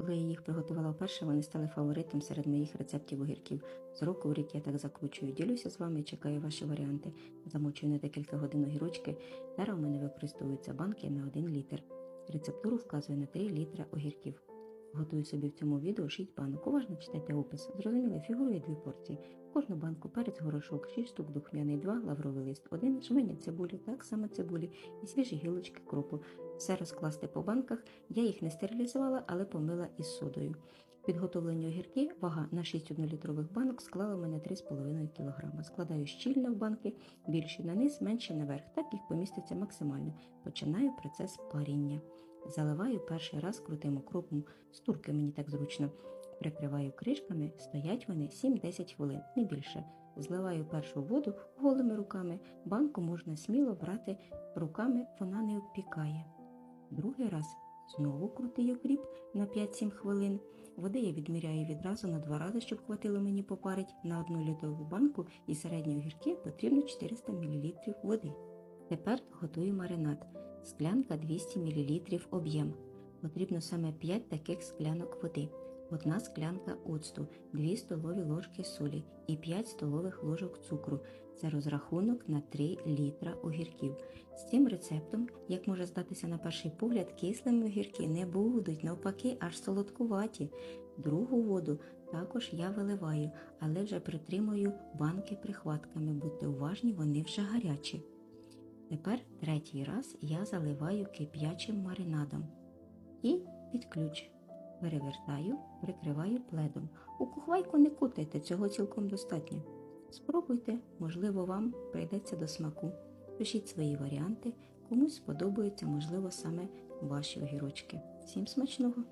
Коли я їх приготувала вперше, вони стали фаворитом серед моїх рецептів огірків. З року в рік я так закручую. Ділюся з вами чекаю ваші варіанти. Замочую на декілька годин огірочки. Зараз у мене використовуються банки на 1 літр. Рецептуру вказую на 3 літра огірків. Готую собі в цьому відео 6 банок. Уважно читайте опис. Зрозуміло, фігурує дві порції. В кожну банку перець горошок, 6 штук духмяний, 2 лавровий лист, 1 жменя цибулі, так само цибулі і свіжі гілочки кропу. Все розкласти по банках. Я їх не стерилізувала, але помила із содою. Підготовлені огірки, вага на 6 однолітрових банок склала мене 3,5 кг. Складаю щільно в банки, більші на низ, менші наверх. Так їх поміститься максимально. Починаю процес паріння. Заливаю перший раз крутим окропом, з турки мені так зручно. Прикриваю кришками, стоять вони 7-10 хвилин, не більше. Зливаю першу воду голими руками. Банку можна сміло брати руками, вона не обпікає. Другий раз знову крутий окріп на 5-7 хвилин. Води я відміряю відразу на два рази, щоб хватило мені попарить. На одну літрову банку і середні огірки потрібно 400 мл води. Тепер готую маринад. Склянка 200 мл об'єм. Потрібно саме 5 таких склянок води. Одна склянка оцту, 2 столові ложки солі і 5 столових ложок цукру. Це розрахунок на 3 літра огірків. З цим рецептом, як може здатися на перший погляд, кислими огірки не будуть, навпаки, аж солодкуваті. Другу воду також я виливаю, але вже притримую банки прихватками. Будьте уважні, вони вже гарячі. Тепер третій раз я заливаю кип'ячим маринадом і під ключ. Перевертаю, прикриваю пледом. У кухвайку не кутайте, цього цілком достатньо. Спробуйте, можливо, вам прийдеться до смаку. Пишіть свої варіанти, комусь сподобаються, можливо, саме ваші огірочки. Всім смачного!